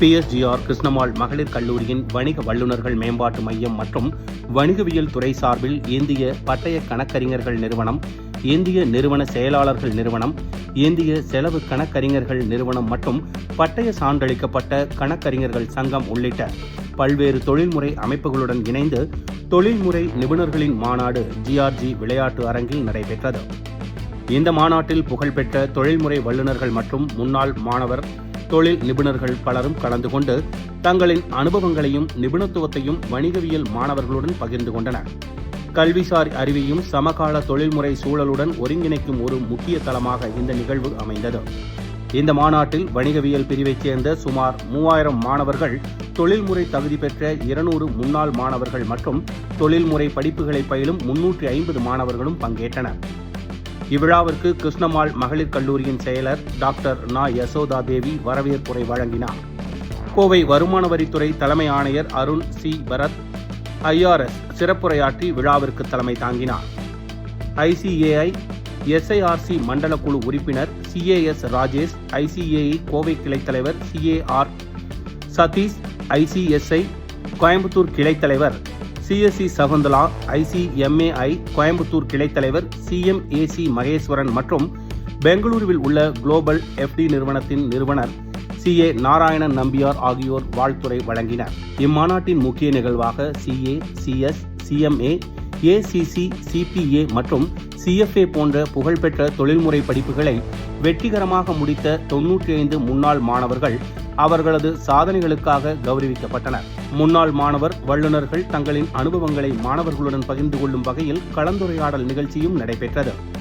PSGR Krishnammal மகளிர் கல்லூரியின் வணிக வல்லுநர்கள் மேம்பாட்டு மையம் மற்றும் வணிகவியல் துறை சார்பில் இந்திய பட்டய கணக்கறிஞர்கள் நிறுவனம் இந்திய நிறுவன செயலாளர்கள் நிறுவனம் இந்திய செலவு கணக்கறிஞர்கள் நிறுவனம் மற்றும் பட்டய சான்றளிக்கப்பட்ட கணக்கறிஞர்கள் சங்கம் உள்ளிட்ட பல்வேறு தொழில்முறை அமைப்புகளுடன் இணைந்து தொழில்முறை நிபுணர்களின் மாநாடு ஜிஆர்ஜி விளையாட்டு அரங்கில் நடைபெற்றது. இந்த மாநாட்டில் புகழ்பெற்ற தொழில்முறை வல்லுநர்கள் மற்றும் முன்னாள் மாணவர் தொழில் நிபுணர்கள் பலரும் கலந்து கொண்டு தங்களின் அனுபவங்களையும் நிபுணத்துவத்தையும் வணிகவியல் மாணவர்களுடன் பகிர்ந்து கொண்டனர். கல்விசார் அறிவையும் சமகால தொழில்முறை சூழலுடன் ஒருங்கிணைக்கும் ஒரு முக்கிய தளமாக இந்த நிகழ்வு அமைந்தது. இந்த மாநாட்டில் வணிகவியல் பிரிவைச் சேர்ந்த சுமார் மூவாயிரம் மாணவர்கள் தொழில்முறை தகுதி பெற்ற இருநூறு முன்னாள் மாணவர்கள் மற்றும் தொழில்முறை படிப்புகளை பயிலும் முன்னூற்றி ஐம்பது மாணவர்களும் பங்கேற்றனர். இவ்விழாவிற்கு கிருஷ்ணமாள் மகளிர் கல்லூரியின் செயலர் டாக்டர் நா. யசோதா தேவி வரவேற்புரை வழங்கினார். கோவை வருமான வரித்துறை தலைமை ஆணையர் அருண் சி. பரத் ஐஆர்எஸ் சிறப்புரையாற்றி விழாவிற்கு தலைமை தாங்கினார். ஐசிஏஐ எஸ்ஐஆர்சி மண்டல குழு உறுப்பினர் CA S Rajesh ICAI Kovai கிளைத் தலைவர் CA R Sathish ICSI Coimbatore கிளைத் தலைவர் சிஎஸ்சி சகுந்தலா ஐசிஎம்ஏஐ கோயம்புத்தூர் கிளைத் தலைவர் சிஎம்ஏசி மகேஸ்வரன் மற்றும் பெங்களூருவில் உள்ள குளோபல் எஃப்டி நிறுவனத்தின் நிறுவனர் சிஏ நாராயணன் நம்பியார் ஆகியோர் வாழ்த்துறை வழங்கினர். இம்மாநாட்டின் முக்கிய நிகழ்வாக CA CS CMA ACC CPA மற்றும் சிஎஃப்ஏ போன்ற புகழ்பெற்ற தொழில்முறை படிப்புகளை வெற்றிகரமாக முடித்த தொன்னூற்றி ஐந்து முன்னாள் மாணவர்கள் அவர்களது சாதனைகளுக்காக கௌரவிக்கப்பட்டனர். முன்னாள் மாணவர் வல்லுநர்கள் தங்களின் அனுபவங்களை மாணவர்களுடன் பகிர்ந்து கொள்ளும் வகையில் கலந்துரையாடல் நிகழ்ச்சியும் நடைபெற்றது.